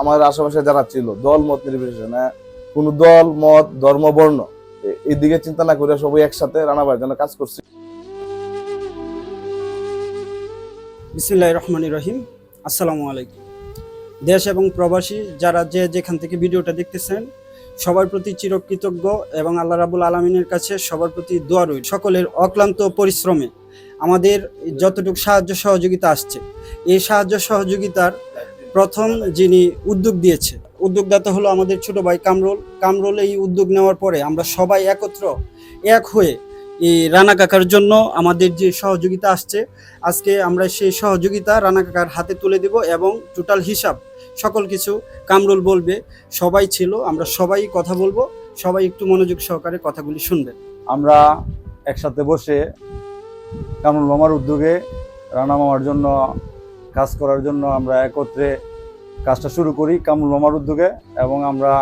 আমার আশেপাশে যারা ছিল, দল মত নির্বিশেষে না কোন দল, মত, ধর্ম, বর্ণ দিকে চিন্তা না করে সবাই একসাথে রানা ভাইয়ের জন্য কাজ করছি। বিসমুল্লাহ রহমান রহিম। আসসালামু আলাইকুম। দেশ এবং প্রবাসী যারা যে যেখান থেকে ভিডিওটা দেখতেছেন, সবার প্রতি চিরকৃতজ্ঞ এবং আল্লাহ রাবুল আলমিনের কাছে সবার প্রতি দোয়া রইল। সকলের অক্লান্ত পরিশ্রমে আমাদের যতটুকু সাহায্য সহযোগিতা আসছে, এই সাহায্য সহযোগিতার প্রথম যিনি উদ্যোগ দিয়েছে, উদ্যোগদাতা হলো আমাদের ছোট ভাই কামরুল। কামরুল এই উদ্যোগ নেওয়ার পরে আমরা সবাই একত্র এক হয়ে এই রানা কাকার জন্য আমাদের যে সহযোগিতা আসছে, আজকে আমরা সেই সহযোগিতা রানা কাকার হাতে তুলে দেব এবং টোটাল হিসাব সকল কিছু কামরুল বলবে, সবাই ছিল, আমরা সবাই কথা বলব, সবাই একটু মনোযোগ সহকারে কথাগুলি শুনবেন আমরা একসাথে বসে কামরুল মামার উদ্যোগে রানা মামার জন্য কাজ করার জন্য আমরা একত্রে কাজটা শুরু করি কামরুল মামার উদ্যোগে এবং আমরা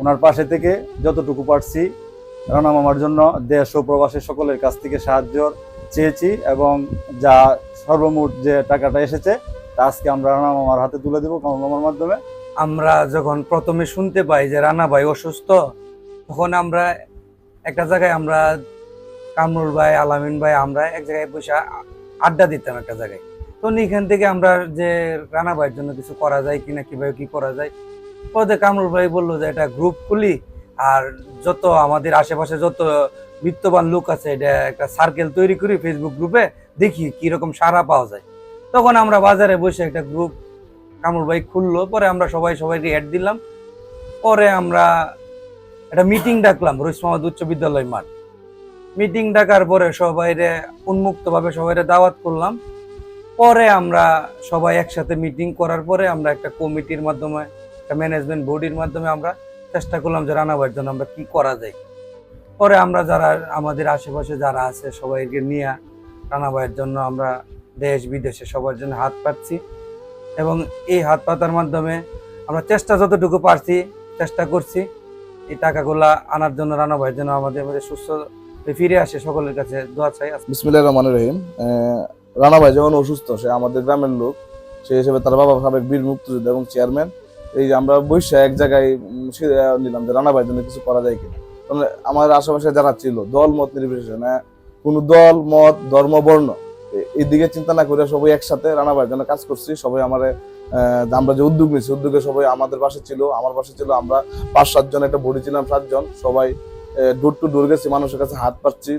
ওনার পাশে থেকে যতটুকু পারছি রানা মামার জন্য দেশ ও প্রবাসী সকলের কাছ থেকে সাহায্য চেয়েছি এবং যা সর্বমোট যে টাকাটা এসেছে তা আজকে আমরা রানা মামার হাতে তুলে দেবো কামরুল মামার মাধ্যমে। আমরা যখন প্রথমে শুনতে পাই যে রানা ভাই অসুস্থ, তখন আমরা একটা জায়গায় আমরা কামরুল ভাই, আলামিন ভাই, আমরা এক জায়গায় বসে আড্ডা দিতাম একটা জায়গায়। তো এখান থেকে আমরা যে রানা ভাইয়ের জন্য কিছু করা যায় কিনা, কীভাবে কি করা যায় পরে কামরুল ভাই বলল যে এটা গ্রুপ খুলি, আর যত আমাদের আশেপাশে যত বিত্তবান লোক আছে, এটা একটা সার্কেল তৈরি করি ফেসবুক গ্রুপে দেখি কীরকম সাড়া পাওয়া যায়। তখন আমরা বাজারে বসে একটা গ্রুপ কামরুল ভাই খুললো, পরে আমরা সবাই সবাইকে অ্যাড দিলাম। পরে আমরা একটা মিটিং ডাকলাম, রইস মোহাম্মদ উচ্চ বিদ্যালয় মাঠ। মিটিং ডাকার পরে সবাই উন্মুক্তভাবে সবাই দাওয়াত করলাম। পরে আমরা সবাই একসাথে মিটিং করার পরে আমরা একটা কমিটির মাধ্যমে, একটা ম্যানেজমেন্ট বডির মাধ্যমে আমরা চেষ্টা করলাম যে রানা ভাইয়ের জন্য আমরা কি করা যায়। পরে আমরা যারা আমাদের আশেপাশে যারা আছে সবাইকে নিয়ে রানা ভাইয়ের জন্য আমরা দেশ বিদেশে সবার জন্য হাত পাচ্ছি এবং এই হাত পাতার মাধ্যমে আমরা চেষ্টা যতটুকু পারছি, চেষ্টা করছি। এই টাকাগুলা আনার জন্য রানা ভাইয়ের জন্য আমাদের সুস্থ ফিরে আসে, সকলের কাছে দোয়া চাই। বিসমিল্লাহ রহমান রহিম। রানা ভাই যখন অসুস্থ, সে আমাদের গ্রামের লোক, সেই হিসেবে তার বাবা সাবেক বীর মুক্তিযোদ্ধা এবং চেয়ারম্যান। এই যে আমরা বসে এক জায়গায় নিলাম যে রানা ভাইয়ের জন্য কিছু করা যায় কিনা। আমার আশেপাশে যারা ছিল, দল মত নির্বিশেষে না কোন দল, মত, ধর্ম, বর্ণ এই দিকে চিন্তা না করে সবাই একসাথে রানা ভাইয়ের জন্য কাজ করছি। সবাই আমার আমরা যে উদ্যোগ নিয়েছি, উদ্যোগে সবাই আমাদের পাশে ছিল। আমার পাশে ছিল আমরা পাঁচ সাতজন একটা বডি ছিলাম সাতজন। সবাই ডোর টু ডোর গেছি, মানুষের কাছে হাত পাচ্ছি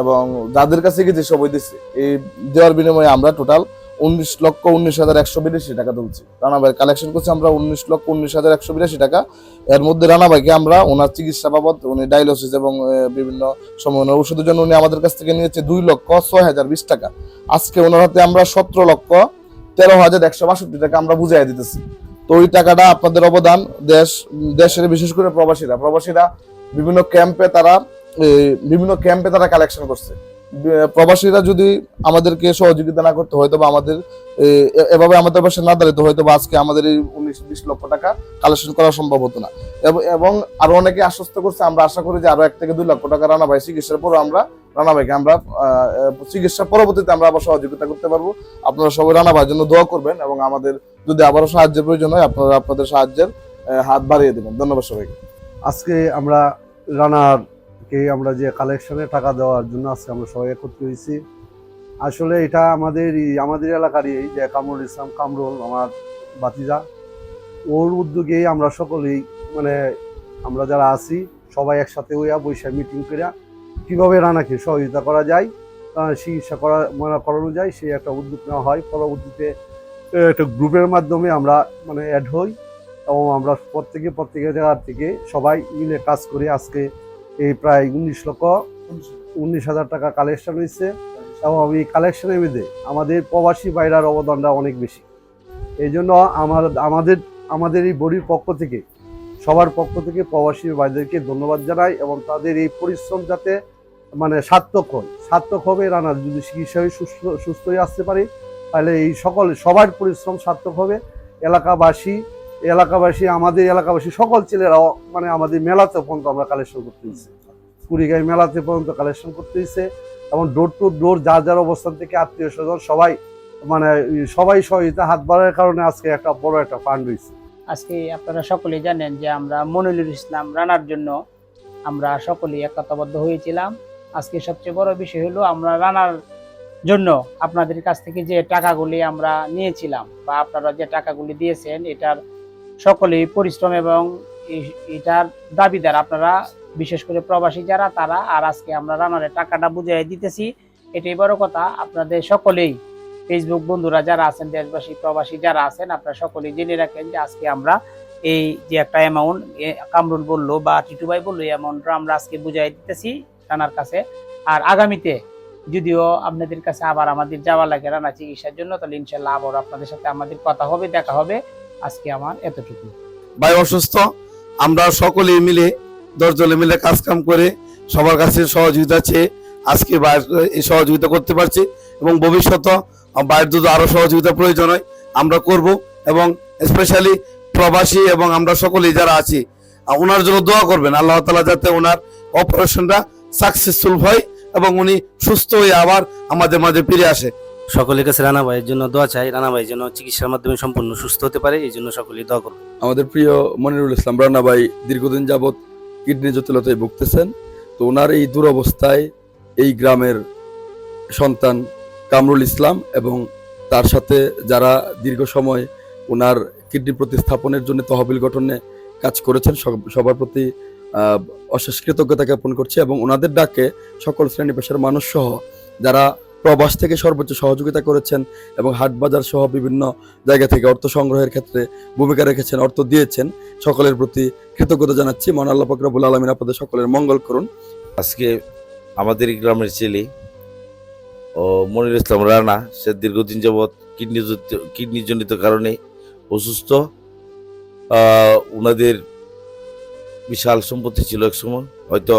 এবং যাদের কাছে গেছি সবাই দিচ্ছি এই দেওয়ার বিনিময়ে আমরা টোটাল উনিশ লক্ষ উনিশ হাজার একশো বিরাশি টাকা তুলছি। রানা ভাই কালেকশন করছি আমরা উনিশ লক্ষ উনিশ হাজার একশো বিরাশি টাকা। এর মধ্যে রানা ভাইকে আমরা ওনার চিকিৎসা বাবদ, উনি ডায়ালিসিস এবং বিভিন্ন সময় ওনার ওষুধের জন্য উনি আমাদের কাছ থেকে নিয়েছে দুই লক্ষ ছয় হাজার বিশ টাকা। আজকে ওনার হাতে আমরা সতেরো লক্ষ তেরো হাজার একশো বাষট্টি টাকা আমরা বুঝাই দিতেছি। তো ওই টাকাটা আপনাদের অবদান দেশ, দেশের বিশেষ করে প্রবাসীরা প্রবাসীরা বিভিন্ন ক্যাম্পে তারা বিভিন্ন ক্যাম্পে তারা কালেকশন করছে। প্রবাসীরা যদি আমাদেরকে সহযোগিতা না করতে হয়তো বা আমাদের এভাবে আমাদের পাশে না দাঁড়াতে হয়তো বা আজকে আমাদের এই উনিশ, বিশ লক্ষ টাকা কালেকশন করা সম্ভব হতো না। এব- আরও অনেকে আশ্বস্ত করছে, আমরা আশা করি যে আরও এক থেকে দুই লক্ষ টাকা রানা ভাই চিকিৎসার পর আমরা রানা ভাইকে আমরা চিকিৎসা পরবর্তীতে আমরা আবার সহযোগিতা করতে পারব। আপনারা সবাই রানা ভাইয়ের জন্য দোয়া করবেন এবং আমাদের যদি আবারও সাহায্যের প্রয়োজন হয়, আপনারা আপনাদের সাহায্যের হাত বাড়িয়ে দেবেন। ধন্যবাদ সবাইকে। আজকে আমরা রানারকে আমরা যে কালেকশনে টাকা দেওয়ার জন্য আজকে আমরা সবাই একত্রিত হয়েছি। আসলে এটা আমাদের আমাদের এলাকারই যে কামরুল ইসলাম, কামরুল আমার বাতিজা ওর উদ্যোগেই আমরা সকলেই মানে আমরা যারা আছি, সবাই একসাথে হইয়া বৈশাখ মিটিং করে কীভাবে রানাকে সহযোগিতা করা যায় চিকিৎসা করা মানে করানো যায়, সেই একটা উদ্যোগ নেওয়া হয়। পরবর্তীতে একটা গ্রুপের মাধ্যমে আমরা মানে অ্যাড হই। এবং আমরা প্রত্যেকে, প্রত্যেকের জায়গার থেকে সবাই মিলে কাজ করে আজকে এই প্রায় উনিশ লক্ষ উনিশ হাজার টাকা কালেকশন হয়েছে। এবং এই কালেকশনের মধ্যে আমাদের প্রবাসী বাইরার অবদানটা অনেক বেশি। এই জন্য আমার, আমাদের আমাদের এই বডির পক্ষ থেকে, সবার পক্ষ থেকে প্রবাসী ভাইদেরকে ধন্যবাদ জানাই এবং তাদের এই পরিশ্রম যাতে মানে সার্থক হয়। সার্থক হবে রানা যদি চিকিৎসা হয়ে সুস্থ সুস্থ হয়ে আসতে পারি, তাহলে এই সকল, সবার পরিশ্রম সার্থক হবে। এলাকাবাসী এলাকাবাসী, আমাদের এলাকাবাসী, সকল ছেলেরাও মানে আমাদের মেলাতে পর্যন্ত আমরা কালেকশন করতে হয়েছে কুড়িগাঁই মেলাতে পর্যন্ত কালেকশন করতে হয়েছে এবং ডোর টু ডোর যার যার অবস্থান থেকে আত্মীয় স্বজন সবাই মানে সবাই সহযোগিতা হাত বাড়ার কারণে আজকে একটা বড় একটা ফান্ড হয়েছে আজকে আপনারা সকলেই জানেন যে আমরা মনিরুল ইসলাম রানার জন্য আমরা সকলেই একতাবদ্ধ হয়েছিলাম। আজকে সবচেয়ে বড় বিষয় হলো আমরা রানার জন্য আপনাদের কাছ থেকে যে টাকাগুলি আমরা নিয়েছিলাম বা আপনারা যে টাকাগুলি দিয়েছেন এটার সকলেই পরিশ্রম এবং এটার দাবিদার। আপনারা, বিশেষ করে প্রবাসী যারা, তারা, আর আজকে আমরা রানারের টাকাটা বুঝিয়ে দিতেছি, এটাই বড় কথা। আপনাদের সকলেই ফেসবুক বন্ধুরা যারা আছেন, দেশবাসী, প্রবাসী যারা আছেন, আপনারা সকলেই জেনে রাখেন যে আজকে আমরা এই যে একটা অ্যামাউন্ট কামরুল বলল বা টিটু ভাই বলল, এই অ্যামাউন্টটা আমরা আজকে বুঝাই দিতেছি রানার কাছে। আর আগামীতে যদিও আপনাদের কাছে আবার আমাদের যাওয়া লাগে রানা চিকিৎসার জন্য, তাহলে ইনশাল্লাহ আবার আপনাদের সাথে আমাদের কথা হবে, দেখা হবে। আজকে আমার এতটুকু ভাই অসুস্থ, আমরা সকলেই মিলে, দশজনে মিলে কাজ কাম করে সবার কাছে সহযোগিতা চেয়ে আজকে এই সহযোগিতা করতে পারছি এবং ভবিষ্যতে বাইরের যদি আরও সহযোগিতা প্রয়োজন হয়, আমরা করব এবং স্পেশালি প্রবাসী এবং আমরা সকলেই যারা আছি, ওনার জন্য দোয়া করবেন, আল্লাহ তালা যাতে ওনার অপারেশনটা সাকসেসফুল হয় এবং উনি সুস্থ হয়ে আবার আমাদের মাঝে ফিরে আসে। সকলের কাছে রানা ভাইয়ের জন্য দোয়া চাই। রানা ভাই যেন চিকিৎসার মাধ্যমে সম্পূর্ণ সুস্থ হতে পারে, এই জন্য সকলেই দোয়া করবে। আমাদের প্রিয় মনিরুল ইসলাম, রানা ভাই দীর্ঘদিন যাবৎ কিডনি জটিলতায় ভুগতেছেন। তো ওনার এই দুরবস্থায় এই গ্রামের সন্তান কামরুল ইসলাম এবং তার সাথে যারা দীর্ঘ সময় ওনার কিডনি প্রতিস্থাপনের জন্য তহবিল গঠনে কাজ করেছেন, সব- সবার প্রতি অশেষ কৃতজ্ঞতা জ্ঞাপন করছি এবং ওনাদের ডাকে সকল শ্রেণি পেশার মানুষ সহ যারা প্রবাস থেকে সর্বোচ্চ সহযোগিতা করেছেন এবং হাট বাজার সহ বিভিন্ন জায়গা থেকে অর্থ সংগ্রহের ক্ষেত্রে ভূমিকা রেখেছেন, অর্থ দিয়েছেন। সকলের প্রতি কৃতজ্ঞতা জানাচ্ছি। মহান আল্লাহ ফকরাবুল আলমিন আপনাদের সকলের মঙ্গল করুন। আজকে আমাদের গ্রামের ছেলে ও মনির ইসলাম রানা, সে দীর্ঘদিন যাবৎ কিডনি কিডনি জনিত কারণে অসুস্থ। ওনাদের বিশাল সম্পত্তি ছিল এক সময়। হয়তো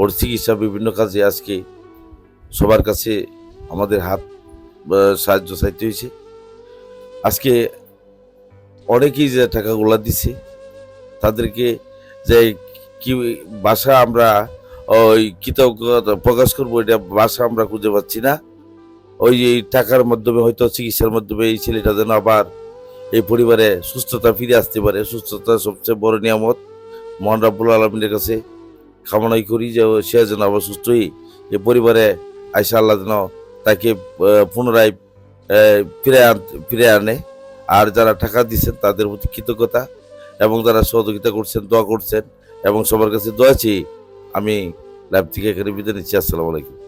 ওর চিকিৎসা বিভিন্ন কাজে আজকে সবার কাছে আমাদের হাত সাহায্য চাইতে হয়েছে। আজকে অনেকেই যে টাকাগুলা দিছে, তাদেরকে যে কি বাসা আমরা, ওই কৃতজ্ঞতা প্রকাশ করব, এটা বাসা আমরা খুঁজে পাচ্ছি না। ওই এই টাকার মাধ্যমে হয়তো চিকিৎসার মাধ্যমে এই ছেলেটা যেন আবার এই পরিবারে সুস্থতা ফিরে আসতে পারে। সুস্থতা সবচেয়ে বড় নিয়ামত। মহান রাব্বুল আলমিনের কাছে কামনাই করি যে সে যেন আবার সুস্থ হয়ে এই পরিবারে আয়সা আল্লাহ যেন তাকে পুনরায় ফিরে আন, ফিরে আনে। আর যারা টাকা দিচ্ছেন তাদের প্রতি কৃতজ্ঞতা এবং যারা সহযোগিতা করছেন, দোয়া করছেন এবং সবার কাছে দোয়া চেয়ে আমি লাইভ থেকে এখানে বিদায় নিচ্ছি। আসসালামু আলাইকুম।